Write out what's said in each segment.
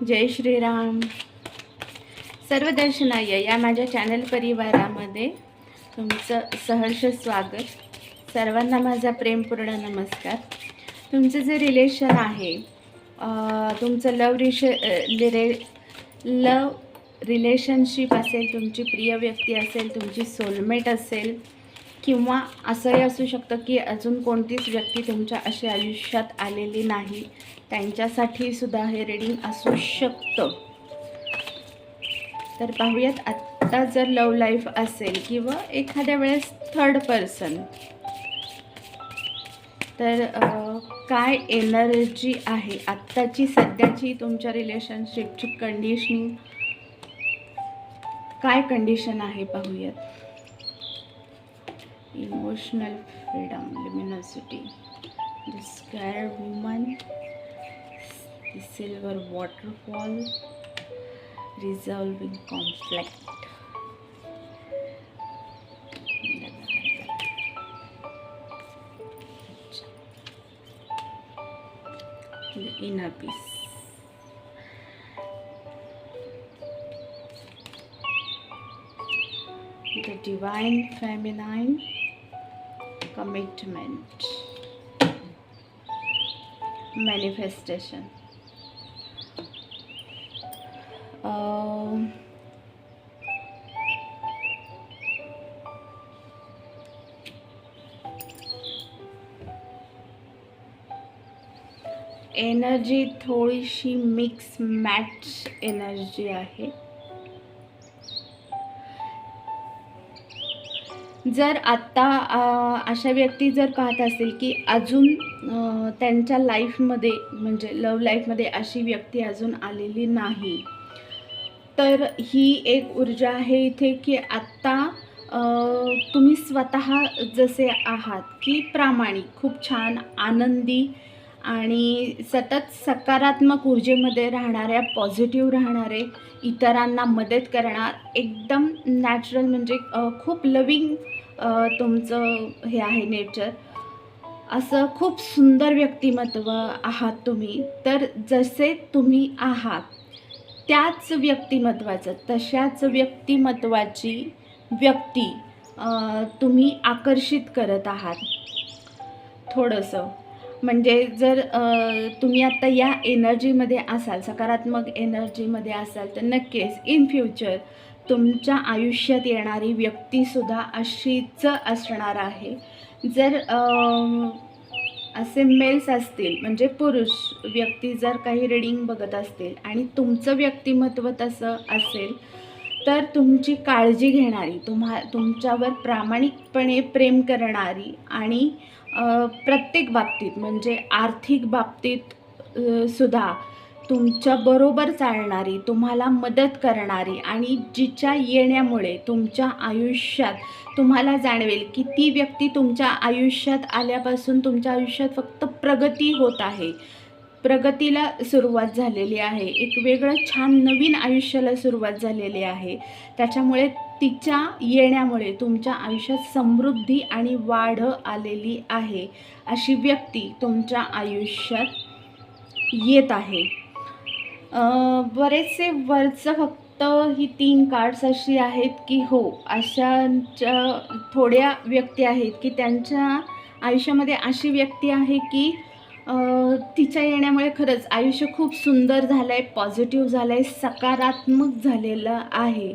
जय श्रीराम. सर्व दर्शनाय या माझ्या चॅनल परिवारामध्ये तुमचं सहर्ष स्वागत. सर्वांना माझा प्रेमपूर्ण नमस्कार. तुमचं जे रिलेशन आहे तुमचं लव रिश रिले लव रिलेशनशिप असेल तुमची प्रिय व्यक्ती असेल तुमची सोलमेट असेल किंवा असंही असू शकतं की अजून कोणतीच व्यक्ती तुमच्या अशी आयुष्यात आलेली नाही. त्यांच्यासाठी सुद्धा हे रिडिंग असू शकतं. तर पाहूयात आत्ता जर लव लाईफ असेल किंवा एखाद्या वेळेस थर्ड पर्सन तर काय एनर्जी आहे? आत्ताची सध्याची तुमच्या रिलेशनशिपची कंडिशनिंग काय कंडिशन आहे पाहूयात? Emotional freedom luminosity. The woman the silver waterfall resolving conflict. The inner peace. The divine feminine commitment. Manifestation energy थोडीशी मिक्स मॅच एनर्जी आहे. जर आत्ता अशा व्यक्ती जर पाहत असेल की अजून त्यांच्या लाईफमध्ये म्हणजे लव लाईफमध्ये अशी व्यक्ती अजून आलेली नाही तर ही एक ऊर्जा आहे इथे की आत्ता तुम्ही स्वतः जसे आहात की प्रामाणिक खूप छान आनंदी आणि सतत सकारात्मक ऊर्जेमध्ये राहणाऱ्या पॉझिटिव्ह राहणारे इतरांना मदत करणार एकदम नॅचरल म्हणजे खूप लविंग तुमचं हे आहे नेचर असं खूप सुंदर व्यक्तिमत्व आहात तुम्ही. तर जसे तुम्ही आहात त्याच व्यक्तिमत्वाचं तशाच व्यक्तिमत्वाची व्यक्ती तुम्ही आकर्षित करत आहात. थोडंसं. म्हणजे जर तुम्ही आत्ता या एनर्जीमध्ये असाल सकारात्मक एनर्जीमध्ये असाल तर नक्कीच इन फ्युचर तुमच्या आयुष्यात येणारी व्यक्तीसुद्धा अशीच असणार आहे. जर असे मेल्स असतील म्हणजे पुरुष व्यक्ती जर काही रीडिंग बघत असतील आणि तुमचं व्यक्तिमत्व तसं असेल तर तुमची काळजी घेणारी तुम्हा तुमच्यावर प्रामाणिकपणे प्रेम करणारी आणि प्रत्येक बाबतीत म्हणजे आर्थिक बाबतीत सुद्धा सुद्धा तुमच्याबरोबर चालणारी तुम्हाला मदत करणारी आणि जिच्या येण्यामुळे तुमच्या आयुष्यात तुम्हाला जाणवेल की ती व्यक्ती तुमच्या आयुष्यात आल्यापासून तुमच्या आयुष्यात फक्त प्रगती होत आहे. प्रगतीला सुरुवात झालेली आहे. एक वेगळं छान नवीन आयुष्याला सुरुवात झालेली आहे. त्याच्यामुळे तिच्या येण्यामुळे तुमच्या आयुष्यात समृद्धी आणि वाढ आलेली आहे अशी व्यक्ती तुमच्या आयुष्यात येत आहे. बरेचसे वरचं फक्त ही तीन कार्ड्स अशी आहेत की हो अशांच्या थोड्या व्यक्ती आहेत की त्यांच्या आयुष्यामध्ये अशी व्यक्ती आहे की तिच्या येण्यामुळे खरंच आयुष्य खूप सुंदर झालं आहे पॉझिटिव्ह झालं आहे सकारात्मक झालेलं आहे.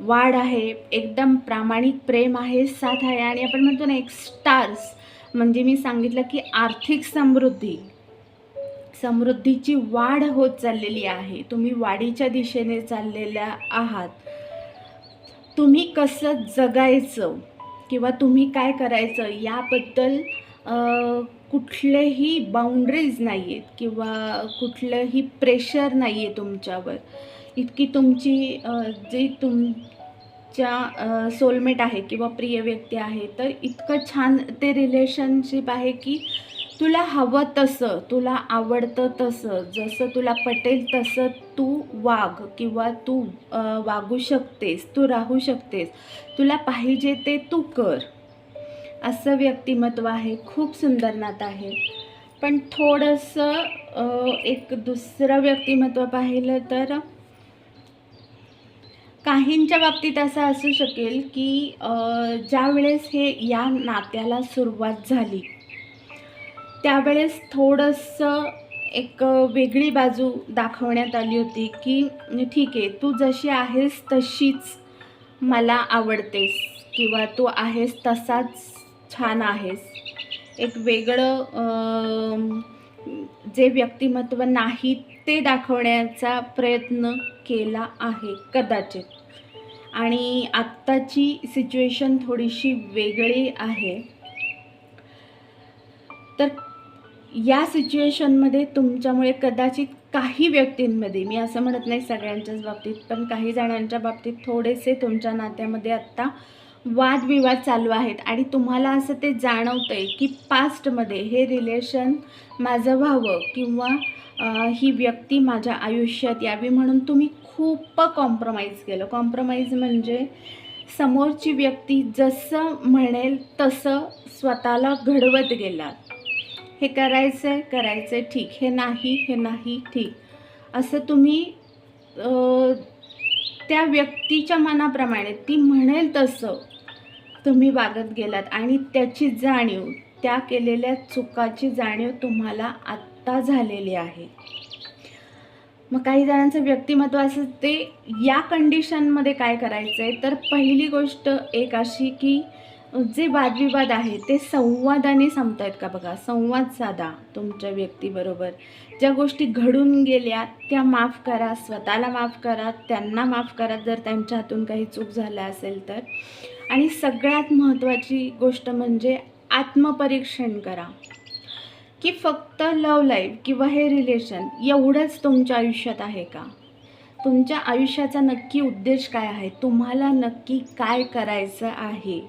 वाढ आहे एकदम प्रामाणिक प्रेम आहे साथ आहे आणि आपण म्हणतो ना एक स्टार्स म्हणजे मी सांगितलं की आर्थिक समृद्धी. समृद्धीची वाढ होत चाललेली आहे. तुम्ही वाढीच्या दिशेने चाललेल्या आहात. तुम्ही कसं जगायचं किंवा तुम्ही काय करायचं याबद्दल कुठलेही बाउंड्रीज नाही आहेत किंवा कुठलंही प्रेशर नाही आहे तुमच्यावर. इतकी तुमची जी तुमच्या सोलमेट आहे किंवा प्रिय व्यक्ती आहे तर इतकं छान ते रिलेशनशिप आहे की तुला हवं तसं तुला आवडतं तसं जसं तुला पटेल तसं तू वाग किंवा तू वागू शकतेस तू राहू शकतेस तुला पाहिजे ते तू कर. असं व्यक्तिमत्व आहे खूप सुंदर नातं आहे. पण थोडंसं एक दुसरं व्यक्तिमत्व पाहिलं तर काहींच्या बाबतीत असं असू शकेल की ज्यावेळेस हे या नात्याला सुरुवात झाली त्यावेळेस थोडंसं एक वेगळी बाजू दाखवण्यात आली होती की ठीक आहे तू जशी आहेस तशीच मला आवडतेस किंवा तू आहेस तसाच छान आहेस. एक वेगळं जे व्यक्तिमत्व नाहीत ते दाखवण्याचा प्रयत्न केला आहे कदाचित. आणि आत्ताची सिच्युएशन थोडीशी वेगळी आहे. तर या सिच्युएशनमध्ये तुमच्यामुळे कदाचित काही व्यक्तींमध्ये मी असं म्हणत नाही सगळ्यांच्याच बाबतीत पण काही जणांच्या बाबतीत थोडेसे तुमच्या नात्यामध्ये आत्ता वादविवाद चालू आहेत. आणि तुम्हाला असं ते जाणवतं आहे की पास्टमध्ये हे रिलेशन माझं व्हावं किंवा ही व्यक्ती माझ्या आयुष्यात यावी म्हणून तुम्ही खूप कॉम्प्रमाइज केलं. कॉम्प्रमाइज म्हणजे समोरची व्यक्ती जसं म्हणेल तसं स्वतःला घडवत गेलात. हे करायचं आहे करायचं आहे ठीक. हे नाही हे नाही ठीक. असं तुम्ही त्या व्यक्तीच्या मनाप्रमाणे ती म्हणेल तसं तुम्ही वागत गेलात आणि त्याची जाणीव त्या केलेल्या चुकाची जाणीव तुम्हाला सत्ता झालेली आहे. मग काही जणांचं व्यक्तिमत्व असं ते या कंडिशनमध्ये काय करायचं आहे तर पहिली गोष्ट एक अशी की जे वादविवाद आहे ते संवादाने संपत आहेत का बघा? संवाद साधा तुमच्या व्यक्तीबरोबर. ज्या गोष्टी घडून गेल्या त्या माफ करा स्वतःला माफ करा त्यांना माफ करा जर त्यांच्या हातून काही चूक झाल्या असेल तर. आणि सगळ्यात महत्त्वाची गोष्ट म्हणजे आत्मपरीक्षण करा. की फक्त लव लाईफ किंवा हे रिलेशन एवढंच तुमच्या आयुष्यात आहे का? तुमच्या आयुष्याचा नक्की उद्देश काय आहे? तुम्हाला नक्की काय करायचं आहे?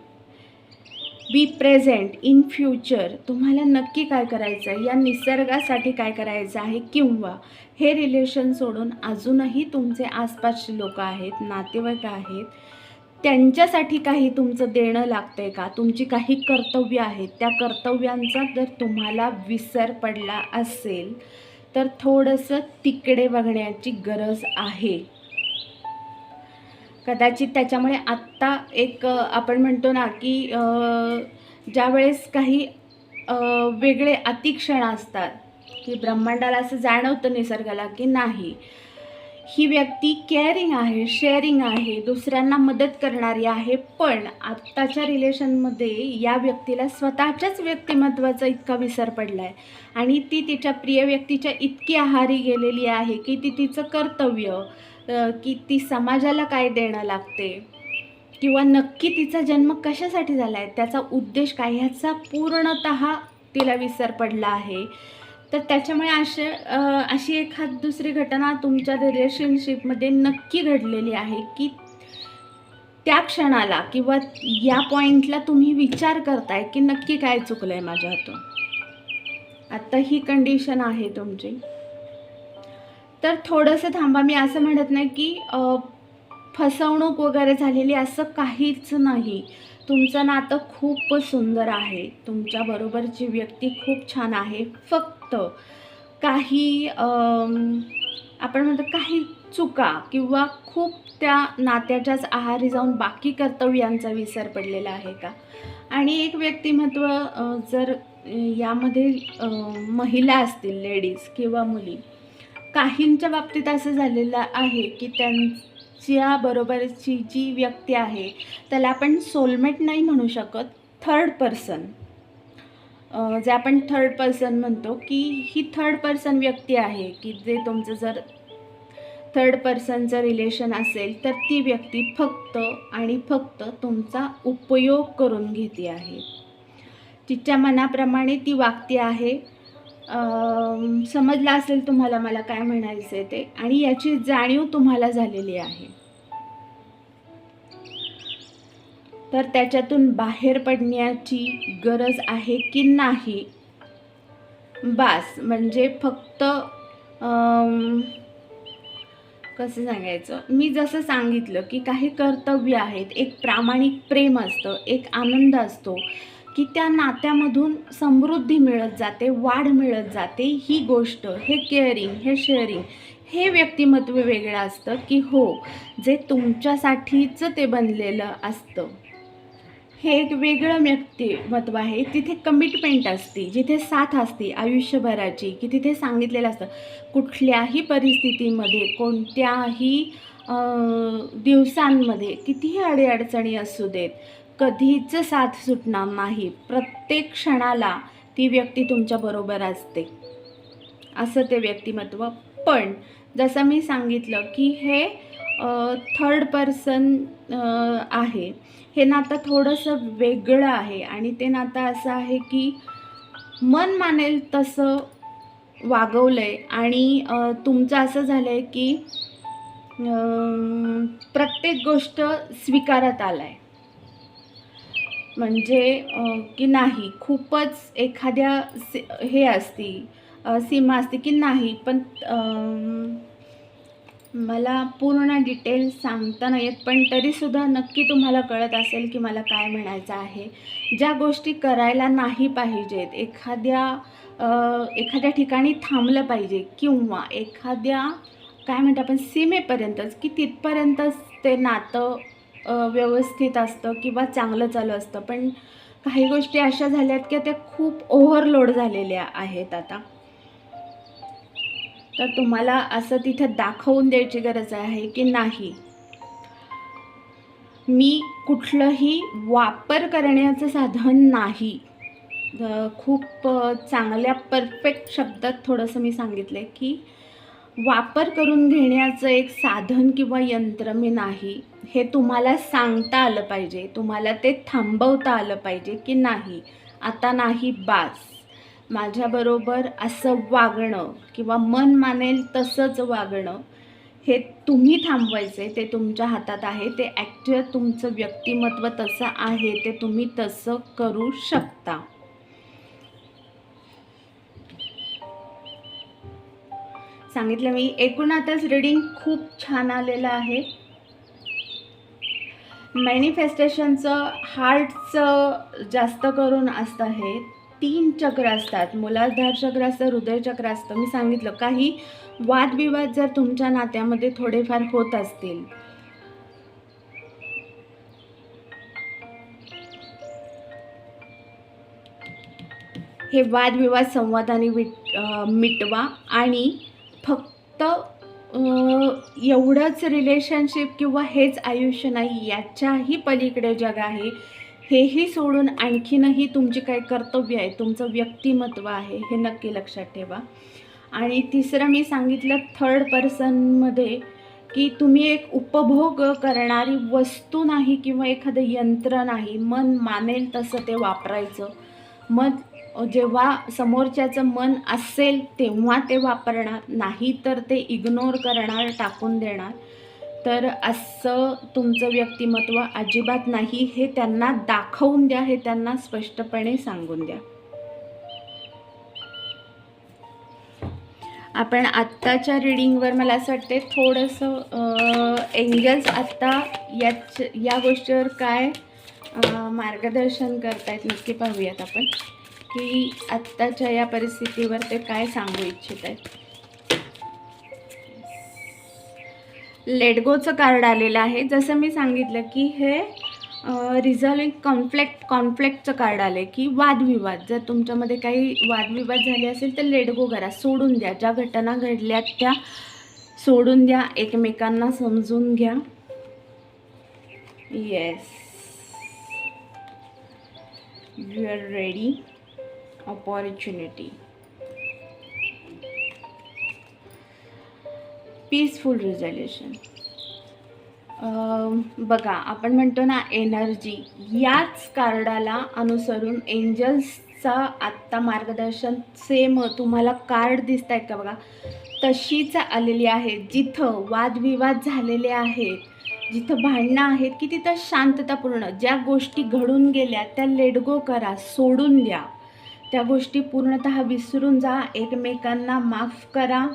बी प्रेझेंट इन फ्युचर तुम्हाला नक्की काय करायचं आहे? या निसर्गासाठी काय करायचं आहे? किंवा हे रिलेशन सोडून अजूनही तुमचे आसपासचे लोक आहेत नातेवाईक आहेत त्यांच्यासाठी काही तुमचं देणं लागतं आहे का? तुमची काही कर्तव्य आहेत. त्या कर्तव्यांचा जर तुम्हाला विसर पडला असेल तर थोडंसं तिकडे बघण्याची गरज आहे. कदाचित त्याच्यामुळे आत्ता एक आपण म्हणतो ना की ज्यावेळेस काही वेगळे अतिक्षण असतात की ब्रह्मांडाला असं जाणवतं निसर्गाला की नाही ही व्यक्ती केअरिंग आहे शेअरिंग आहे दुसऱ्यांना मदत करणारी आहे. पण आत्ताच्या रिलेशनमध्ये या व्यक्तीला स्वतःच्याच व्यक्तिमत्वाचा इतका विसर पडला आहे आणि ती तिच्या प्रिय व्यक्तीच्या इतकी आहारी गेलेली आहे की ती तिचं कर्तव्य की ती समाजाला काय देणं लागते किंवा नक्की तिचा जन्म कशासाठी झाला आहे त्याचा उद्देश काय ह्याचा पूर्णत तिला विसर पडला आहे. तर त्याच्यामुळे असे अशी एखाद दुसरी घटना तुमच्या रिलेशनशिपमध्ये नक्की घडलेली आहे की त्या क्षणाला किंवा या पॉईंटला तुम्ही विचार करताय की नक्की काय चुकलं आहे माझ्या हातून? आत्ता ही कंडिशन आहे तुमची. तर थोडंसं थांबा मी असं म्हणत नाही की फसवणूक वगैरे झालेली असं काहीच नाही. तुमचं नातं खूप सुंदर आहे. तुमच्याबरोबरची व्यक्ती खूप छान आहे. फक्त काही आपण म्हणतो काही चुका किंवा खूप त्या नात्याच्याच आहारी जाऊन बाकी कर्तव्यांचा विसर पडलेला आहे का? आणि एक व्यक्तिमत्व जर यामध्ये महिला असतील लेडीज किंवा मुली काहींच्या बाबतीत असं झालेलं आहे की त्यां बरोबरची जी व्यक्ती आहे त्याला आपण सोलमेट नाही म्हणू शकत थर्ड पर्सन जे आपण थर्ड पर्सन म्हणतो की ही थर्ड पर्सन व्यक्ती आहे की जे तुमचं जर थर्ड पर्सनचं रिलेशन असेल तर ती व्यक्ती फक्त आणि फक्त तुमचा उपयोग करून घेते आहे. तिच्या मनाप्रमाणे ती वागते आहे समजलं असेल तुम्हाला मला काय म्हणायचं आहे ते आणि याची जाणीव तुम्हाला झालेली आहे. तर त्याच्यातून बाहेर पडण्याची गरज आहे की नाही? बास म्हणजे फक्त कसं सांगायचं? मी जसं सांगितलं की काही कर्तव्य आहेत एक प्रामाणिक प्रेम असतं एक आनंद असतो की त्या नात्यामधून समृद्धी मिळत जाते वाढ मिळत जाते. ही गोष्ट हे केअरिंग हे शेअरिंग हे व्यक्तिमत्व वेगळं असतं की हो जे तुमच्यासाठीचं ते बनलेलं असतं. हे एक वेगळं व्यक्तिमत्व आहे. तिथे कमिटमेंट असते जिथे साथ असते आयुष्यभराची की तिथे सांगितलेलं असतं कुठल्याही परिस्थितीमध्ये कोणत्याही दिवसांमध्ये कितीही अडीअडचणी असू देत कधीच साथ सुटणार नाही. प्रत्येक क्षणाला ती व्यक्ती तुमच्याबरोबर असते. असं ते व्यक्तिमत्व. पण जसं मी सांगितलं की हे थर्ड पर्सन आहे. हे नातं थोडंसं वेगळं आहे आणि ते नातं असं आहे की मन मानेल तसं वागवलं आहे आणि तुमचं असं झालं आहे की प्रत्येक गोष्ट स्वीकारत आला आहे म्हणजे की नाही खूपच एखाद्या सि- हे असती सीमा असते की नाही पण मला पूर्ण डिटेल सांगता नाही येत पण तरीसुद्धा नक्की तुम्हाला कळत असेल की मला काय म्हणायचं आहे. ज्या गोष्टी करायला नाही पाहिजेत एखाद्या एखाद्या ठिकाणी थांबलं पाहिजे किंवा एखाद्या काय म्हणतो आपण सीमेपर्यंतच की तिथपर्यंतच ते नातं व्यवस्थित असतं किंवा चांगलं चालू असतं. पण काही गोष्टी अशा झाल्यात की त्या खूप ओव्हरलोड झालेल्या आहेत आता. तर तुम्हाला असं तिथं दाखवून द्यायची गरज आहे की नाही? मी कुठलंही वापर करण्याचं साधन नाही. खूप चांगल्या परफेक्ट शब्दात थोडंसं मी सांगितलं आहे की वापर करून घेण्याचं एक साधन किंवा यंत्र मी नाही हे तुम्हाला सांगता आलं पाहिजे तुम्हाला ते थांबवता आलं पाहिजे की नाही. आता नाही बास. माझ्याबरोबर असं वागणं किंवा मन मानेल तसंच वागणं हे तुम्ही थांबवायचे ते तुमच्या हातात आहे ते ॲक्च्युअल तुमचं व्यक्तिमत्व तसं आहे ते तुम्ही तसं करू शकता. सांगितलं मी. एकूणातच रीडिंग खूप छान आलेलं आहे. मॅनिफेस्टेशनचं हार्टचं जास्त करून असतं हे. तीन चक्र असतात. मुलाधार चक्र असतं हृदय चक्र असतं. मी सांगितलं काही वादविवाद जर तुमच्या नात्यामध्ये थोडेफार होत असतील. हे वादविवाद संवादाने विट मिटवा आणि फक्त एवढंच रिलेशनशिप किंवा हेच आयुष्य नाही याच्याही पलीकडे जग आहे. हेही सोडून आणखीनही तुमची काही कर्तव्य आहे तुमचं व्यक्तिमत्व आहे हे नक्की लक्षात ठेवा. आणि तिसरं मी सांगितलं थर्ड पर्सनमध्ये की तुम्ही एक उपभोग करणारी वस्तू नाही किंवा एखादं यंत्र नाही मन मानेल तसं ते वापरायचं. मग जेव्हा समोरच्याचं मन असेल तेव्हा ते वापरणार. नाही तर ते इग्नोर करणार टाकून देणार. तर असं तुमचं व्यक्तिमत्व अजिबात नाही हे त्यांना दाखवून द्या हे त्यांना स्पष्टपणे सांगून द्या. आपण आत्ताच्या रिडिंगवर मला असं वाटते थोडंसं एंजल्स आत्ता याच या गोष्टीवर काय मार्गदर्शन करतायत नक्की पाहूयात आपण. की आत्ताच्या या परिस्थितीवर ते काय सांगू इच्छित आहेत? लेडगोचं कार्ड आलेलं आहे. जसं मी सांगितलं की हे रिझॉल्विंग कॉन्फ्लिक्ट कॉन्फ्लिक्टचं कार्ड आलं की वादविवाद. जर तुमच्यामध्ये काही वादविवाद झाले असेल तर लेडगो करा. सोडून द्या. ज्या घटना घडल्यात त्या सोडून द्या. एकमेकांना समजून घ्या. Yes you are ready opportunity. Peaceful resolution बघा आपण म्हणतो ना एनर्जी याच कार्डाला अनुसरून एंजल्सचा आत्ता मार्गदर्शन सेम तुम्हाला कार्ड दिसत आहेत का बघा? तशीच आलेली आहे. जिथं वादविवाद झालेले आहेत जिथं भांडणं आहेत की तिथं शांततापूर्ण ज्या गोष्टी घडून गेल्या त्या लेडगो करा सोडून द्या. त्या गोष्टी पूर्णत विसरून जा. एकमेकांना माफ करा.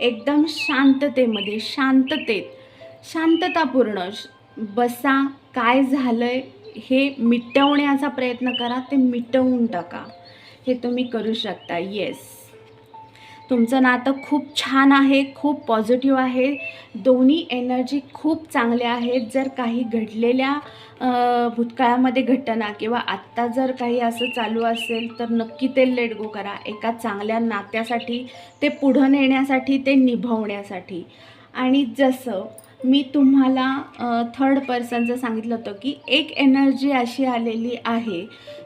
एकदम शांततेमध्ये शांततेत शांततापूर्ण श- बसा. काय झालं आहे हे मिटवण्याचा प्रयत्न करा. ते मिटवून टाका. हे तुम्ही करू शकता. येस तुमचं नातं खूप छान आहे खूप पॉझिटिव्ह आहे. दोन्ही एनर्जी खूप चांगल्या आहेत. जर काही घडलेल्या भूतकाळामध्ये घटना किंवा आत्ता जर काही असं चालू असेल तर नक्की ते लेट गो करा. एका चांगल्या नात्यासाठी ते पुढं नेण्यासाठी ते निभवण्यासाठी. आणि जसं मी तुम्हाला थर्ड पर्सनचं सांगितलं होतं की एक एनर्जी अशी आलेली आहे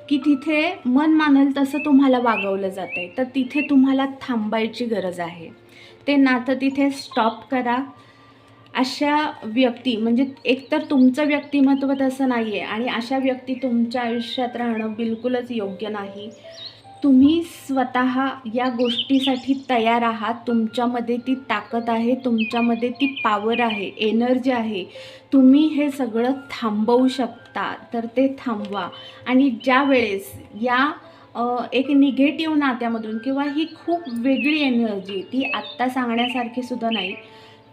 की तिथे मन मानेल तसं तुम्हाला वागवलं जातं आहे तर तिथे तुम्हाला थांबायची गरज आहे. ते नातं तिथे स्टॉप करा. अशा व्यक्ती म्हणजे एकतर तुमचं व्यक्तिमत्व तसं नाही आहे आणि अशा व्यक्ती तुमच्या आयुष्यात राहणं बिलकुलच योग्य नाही. तुम्ही स्वतः या गोष्टीसाठी तयार आहात. तुमच्यामध्ये ती ताकद आहे तुमच्यामध्ये ती पावर आहे एनर्जी आहे. तुम्ही हे सगळं थांबवू शकता तर ते थांबवा. आणि ज्या वेळेस या एक निगेटिव्ह नात्यामधून किंवा ही खूप वेगळी एनर्जी ती आत्ता सांगण्यासारखी सुद्धा नाही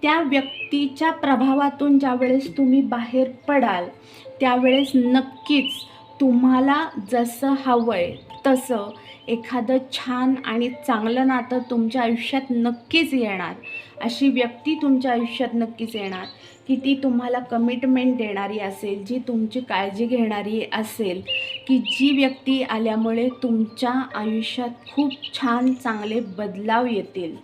त्या व्यक्तीच्या प्रभावातून ज्यावेळेस तुम्ही बाहेर पडाल त्यावेळेस नक्कीच तुम्हाला जसं हवं आहे तसं एखादं छान आणि चांगलं नातं तुमच्या आयुष्यात नक्कीच येणार. अशी व्यक्ती तुमच्या आयुष्यात नक्कीच येणार की ती तुम्हाला कमिटमेंट देणारी असेल जी तुमची काळजी घेणारी असेल की जी व्यक्ती आल्यामुळे तुमच्या आयुष्यात खूप छान चांगले बदलाव येतील.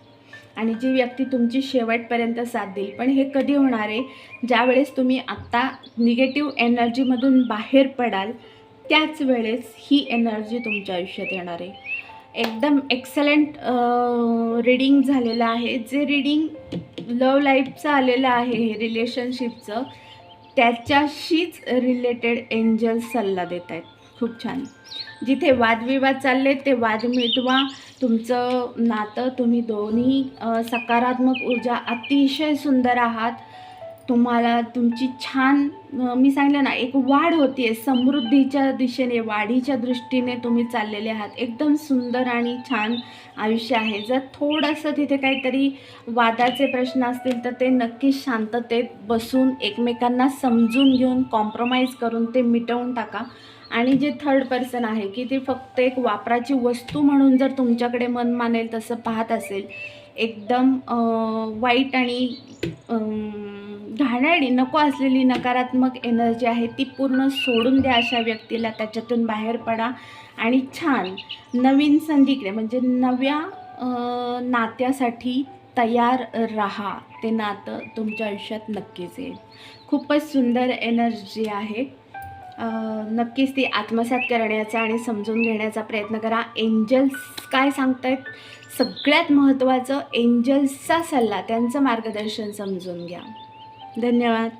आणि जी व्यक्ती तुमची शेवटपर्यंत साथ देईल. पण हे कधी होणार आहे? ज्यावेळेस तुम्ही आत्ता निगेटिव्ह एनर्जीमधून बाहेर पडाल त्याच वेळेस ही एनर्जी तुमच्या आयुष्यात येणार आहे. एकदम एक्सलंट रीडिंग झालेलं आहे. जे रीडिंग लव लाईफचं आलेलं आहे हे रिलेशनशिपचं त्याच्याशीच रिलेटेड एंजल सल्ला देत आहेत. खूप छान. जिथे वादविवाद चालले ते वाद मिटवा. तुमचं नातं तुम्ही दोन्ही सकारात्मक ऊर्जा अतिशय सुंदर आहात. तुम्हाला तुमची छान मी सांगितलं ना एक वाढ होती आहे समृद्धीच्या दिशेने वाढीच्या दृष्टीने तुम्ही चाललेले आहात. एकदम सुंदर आणि छान आयुष्य आहे. जर थोडंसं तिथे काहीतरी वादाचे प्रश्न असतील तर ते नक्कीच शांततेत बसून एकमेकांना समजून घेऊन कॉम्प्रोमाइज करून ते मिटवून टाका. आणि जे थर्ड पर्सन आहे की ते फक्त एक वापराची वस्तू म्हणून जर तुमच्याकडे मन मानेल तसं पाहत असेल एकदम वाईट आणि अं, नको असलेली नकारात्मक एनर्जी आहे ती पूर्ण सोडून द्या अशा व्यक्तीला त्याच्यातून बाहेर पडा. आणि छान नवीन संधीकडे म्हणजे नव्या नात्यासाठी तयार राहा. ते नातं तुमच्या आयुष्यात नक्कीच येईल. खूपच सुंदर एनर्जी आहे. नक्कीच ती आत्मसात करण्याचा आणि समजून घेण्याचा प्रयत्न करा. एंजल्स काय सांगतायत? सगळ्यात महत्त्वाचं एंजल्सचा सल्ला त्यांचं मार्गदर्शन समजून घ्या. धन्यवाद.